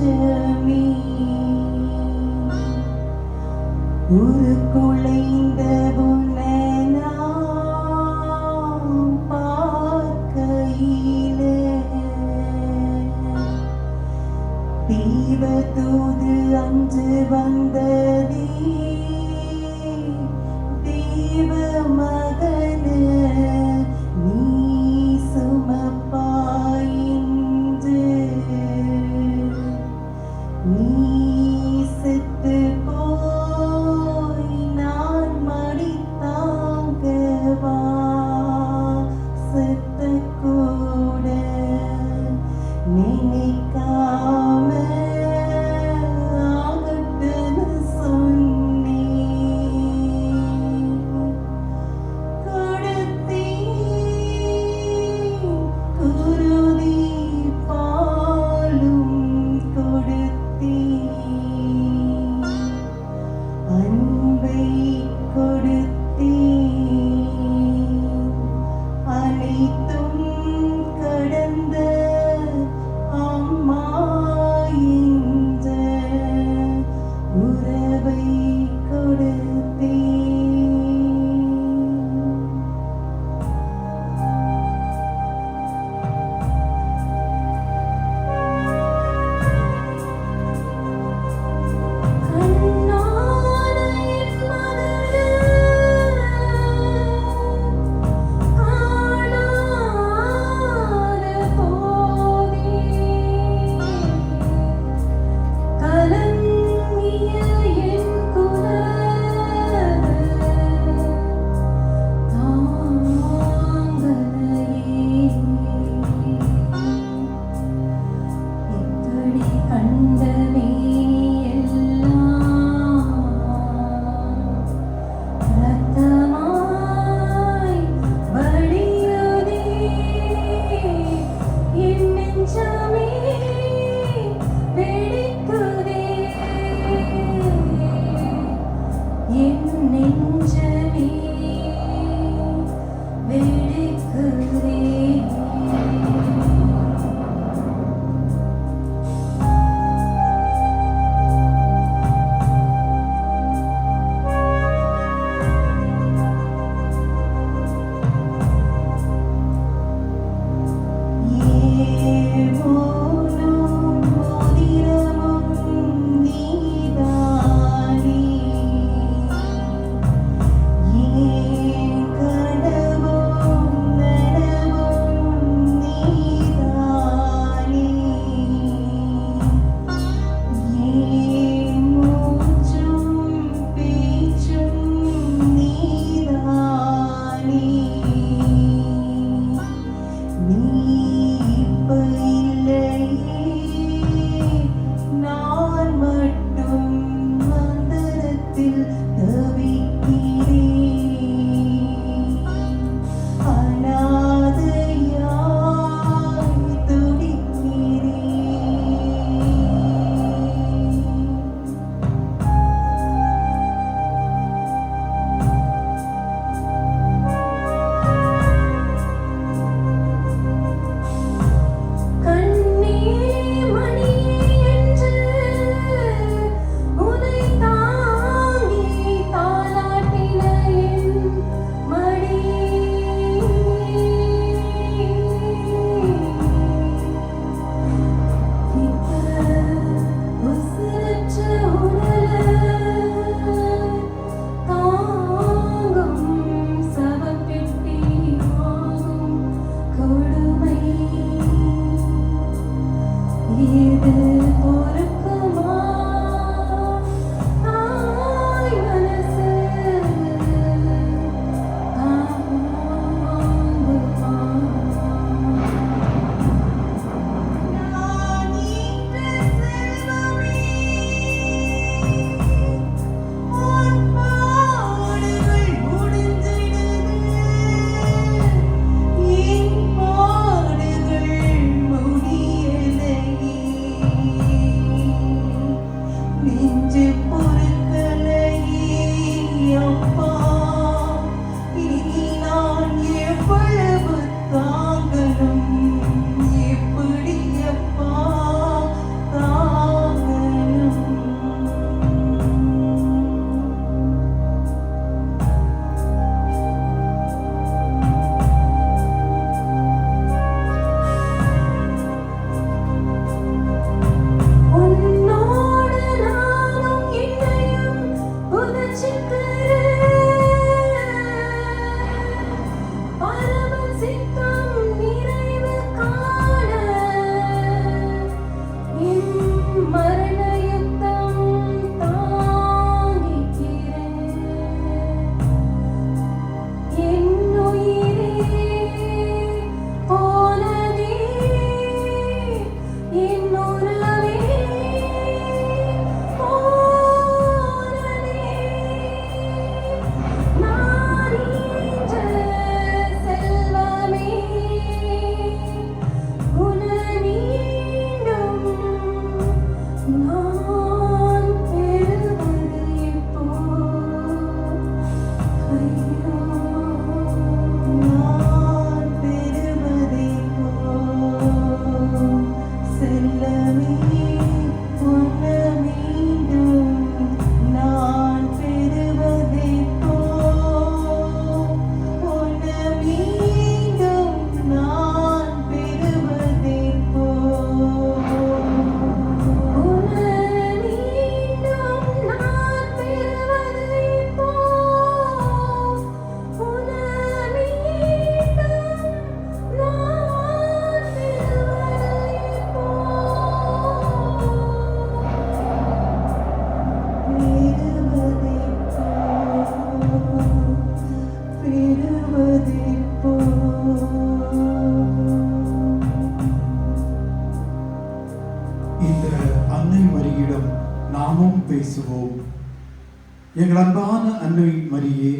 நெஞ்சமே உருக்குலைந்த உன்னை நான் பார்க்கையிலே. அன்று வந்ததே. தேவ இந்த அன்னை மரியிடம் நாமும் பேசுவோம். எங்கள் அன்பான அன்னை மரியே